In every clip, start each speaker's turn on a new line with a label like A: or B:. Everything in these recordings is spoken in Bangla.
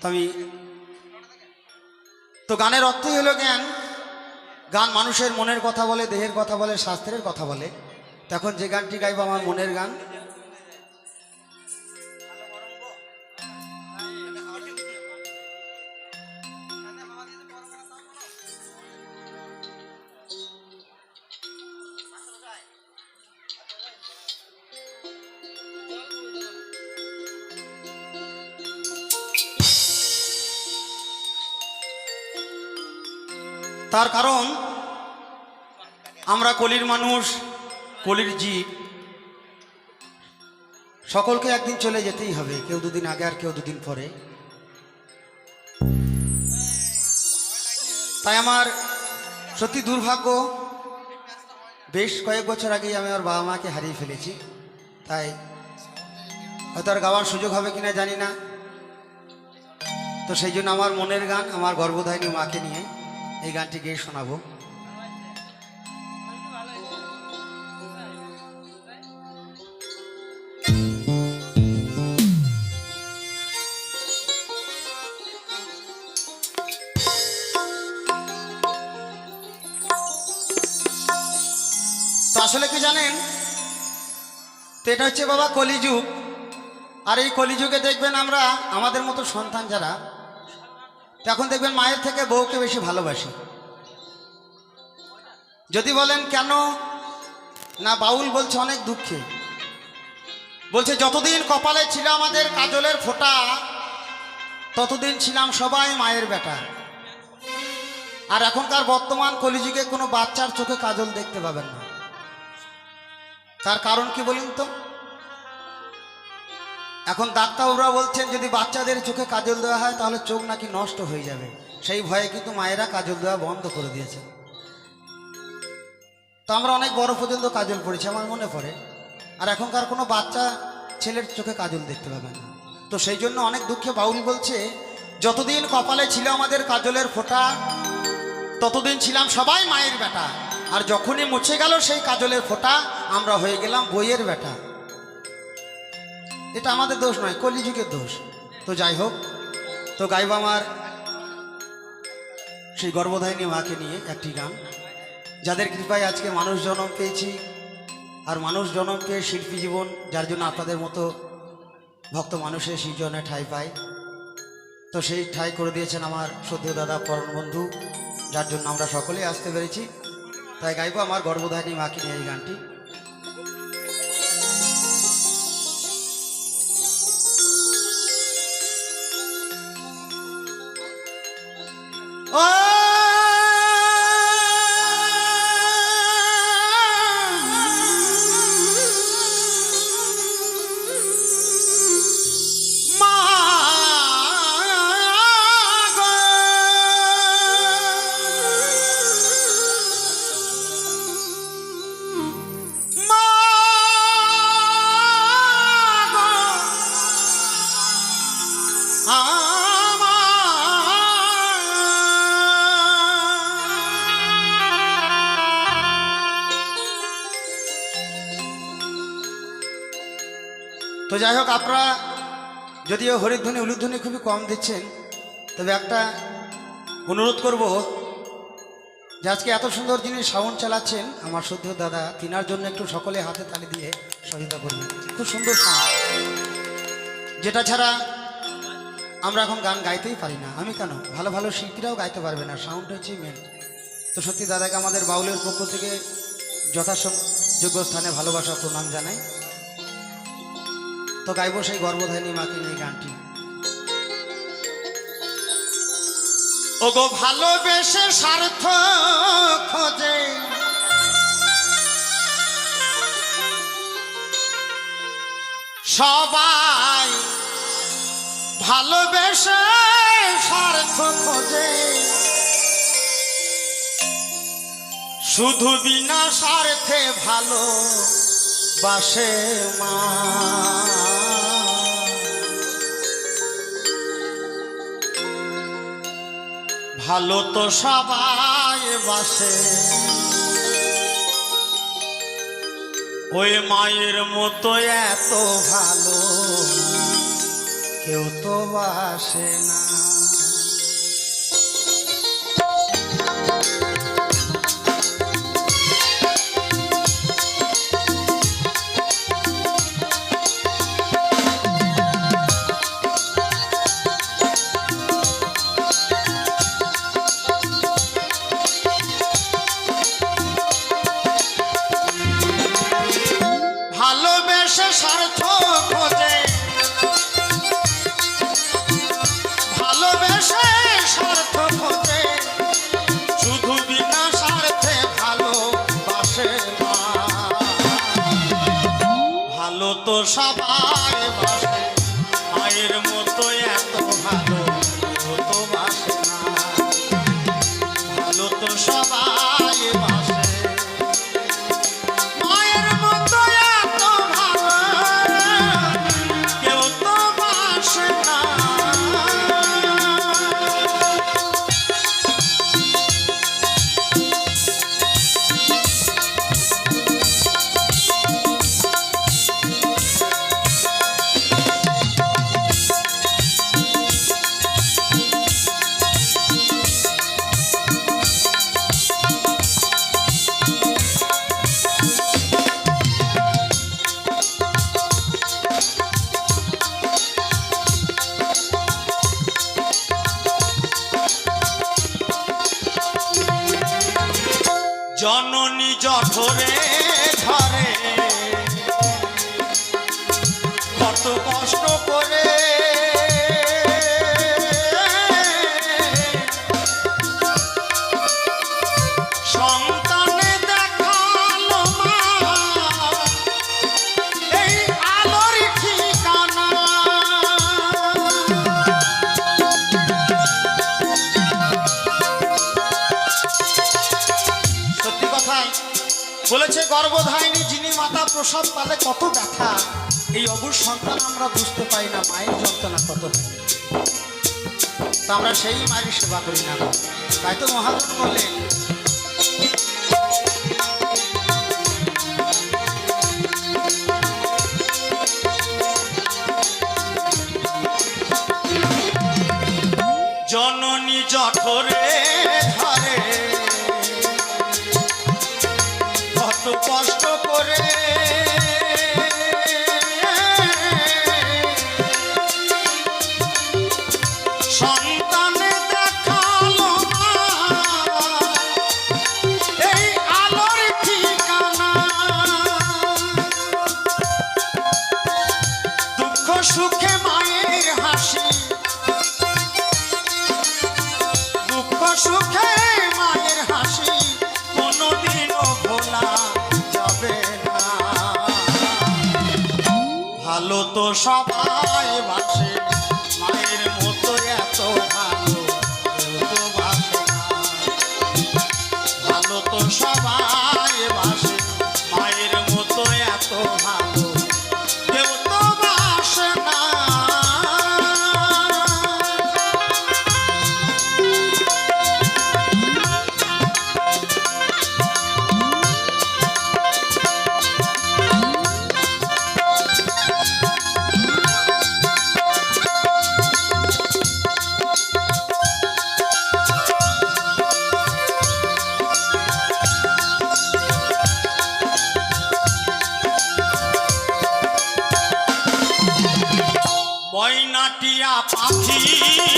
A: তো আমি তো গানের অর্থই হলো জ্ঞান। গান মানুষের মনের কথা বলে, দেহের কথা বলে, শাস্ত্রের কথা বলে। তখন যে গানটি গাইব আমার মনের গান তার কারণ, আমরা কলির মানুষ, কলির জীব। সকলকে একদিন চলে যেতেই হবে, কেউ দুদিন আগে আর কেউ দুদিন পরে। তাই আমার সত্যি দুর্ভাগ্য, বেশ কয়েক বছর আগেই আমি আমার বাবা মাকে হারিয়ে ফেলেছি। তাই হয়তো আর গাওয়ার সুযোগ হবে কিনা জানি না। তো সেই জন্য আমার মনের গান, আমার গর্ভধারিণী মাকে নিয়ে এই গানটি গিয়ে শোনাবো। তো আসলে কি জানেন? তো এটা হচ্ছে বাবা কলিযুগ। আর এই কলিযুগে দেখবেন আমরা, আমাদের মতো সন্তান যারা তখন দেখবেন মায়ের থেকে বউকে বেশি ভালোবাসি। যদি বলেন, কেন? না, বাউল বলছে অনেক দুঃখে। বলছে, যতদিন কপালে ছিল আমাদের কাজলের ফোঁটা, ততদিন ছিলাম সবাই মায়ের বেটা। আর এখনকার বর্তমান কলিযুগে কোনো বাচ্চার চোখে কাজল দেখতে পাবেন না। তার কারণ কি বলুন তো? এখন ডাক্তাররা বলছেন, যদি বাচ্চাদের চোখে কাজল দেওয়া হয়, তাহলে চোখ নাকি নষ্ট হয়ে যাবে। সেই ভয়ে কিন্তু মায়েরা কাজল দেওয়া বন্ধ করে দিয়েছে তো আমরা অনেক বড় পর্যন্ত কাজল পড়েছি, আমার মনে পড়ে। আর এখনকার কোনো বাচ্চা ছেলের চোখে কাজল দেখতে পাবে না। তো সেই জন্য অনেক দুঃখে বাউল বলছে, যতদিন কপালে ছিল আমাদের কাজলের ফোঁটা, ততদিন ছিলাম সবাই মায়ের বেটা। আর যখনই মুছে গেল সেই কাজলের ফোঁটা, আমরা হয়ে গেলাম বইয়ের বেটা। এটা আমাদের দোষ নয়, কলিযুগের দোষ। তো যাই হোক, তো গাইব আমার সেই গর্ভধারিণী মাকে নিয়ে একটি গান। যাদের কৃপায় আজকে মানুষ জন্ম পেয়েছি, আর মানুষ জন্ম পেয়ে শিল্পী জীবন, যার জন্য আপনাদের মতো ভক্ত মানুষের সৃজনে ঠাই পায় তো সেই ঠাই করে দিয়েছেন আমার সদ্য দাদা পরম বন্ধু, যার জন্য আমরা সকলেই আসতে পেরেছি। তাই গাইব আমার গর্ভধারিণী মাকে নিয়ে এই গানটি। তো যাই হোক, আপনারা যদিও হরিধ্বনি, উলুধ্বনি খুবই কম দিচ্ছেন, তবে একটা অনুরোধ করব যে আজকে এত সুন্দর যিনি সাউন্ড চালাচ্ছেন, আমার সদ্য দাদা, তিনার জন্য একটু সকলে হাতে তালি দিয়ে সহযোগিতা করবেন। খুব সুন্দর সাউন্ড যেটা ছাড়া আমরা এখন গান গাইতেই পারি না। আমি কেন? ভালো ভালো শিল্পীরাও গাইতে পারবে না সাউন্ড হচ্ছে মেন তো সত্যি দাদাকে আমাদের বাউলের পক্ষ থেকে যথাযোগ্য স্থানে ভালোবাসা প্রণাম জানাই। তো গাইব সেই গর্ভধারিণী মাকে নিয়ে গানটি। ওগো ভালোবেসে স্বার্থ খোঁজে। সবাই ভালোবেসে স্বার্থ খোঁজে। শুধু বিনা স্বার্থে ভালো বাসে মা। ভালো তো সবাই বাসে। ওই মায়ের মতো এত ভালো, কেউ তো বাসে না। সবা hold it. গর্ভধারিণী যিনি মাতা প্রসব পালে কত ব্যথা, এই অবুর সন্তান আমরা বুঝতে পাই না, মায়ের যন্ত্রণা কত তা আমরা সেই মায়ের সেবা করি না তাই তো মহাজন বললেন, জননী জঠরে সব Música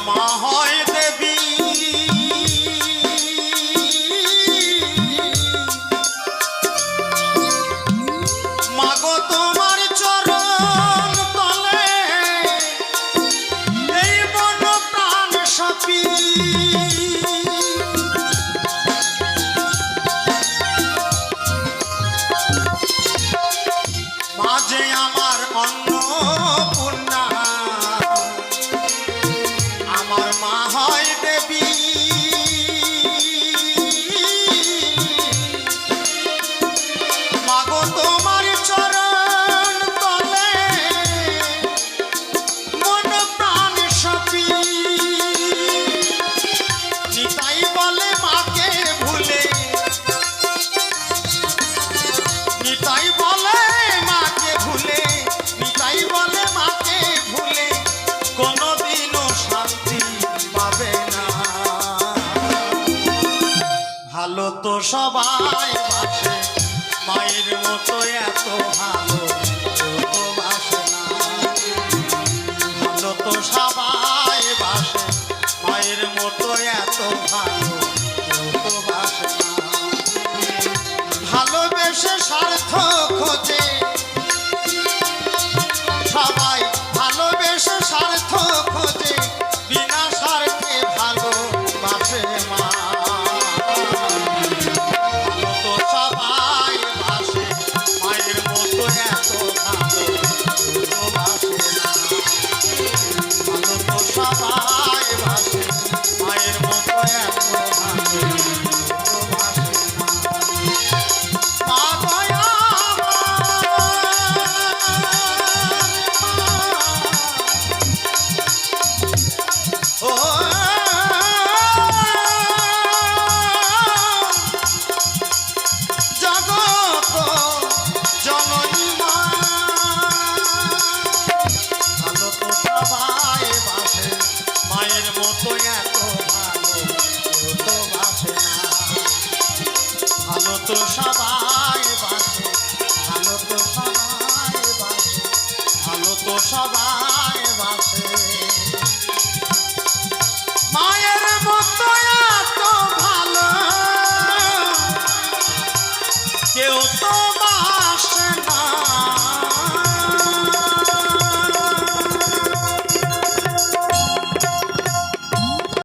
A: ক্ষমা সবাই বাসে মায়ের মতো এত ভালো তো বাসে সবাই বাসে মায়ের মতো এত ভালো তো ভালোবেসে স্বার্থ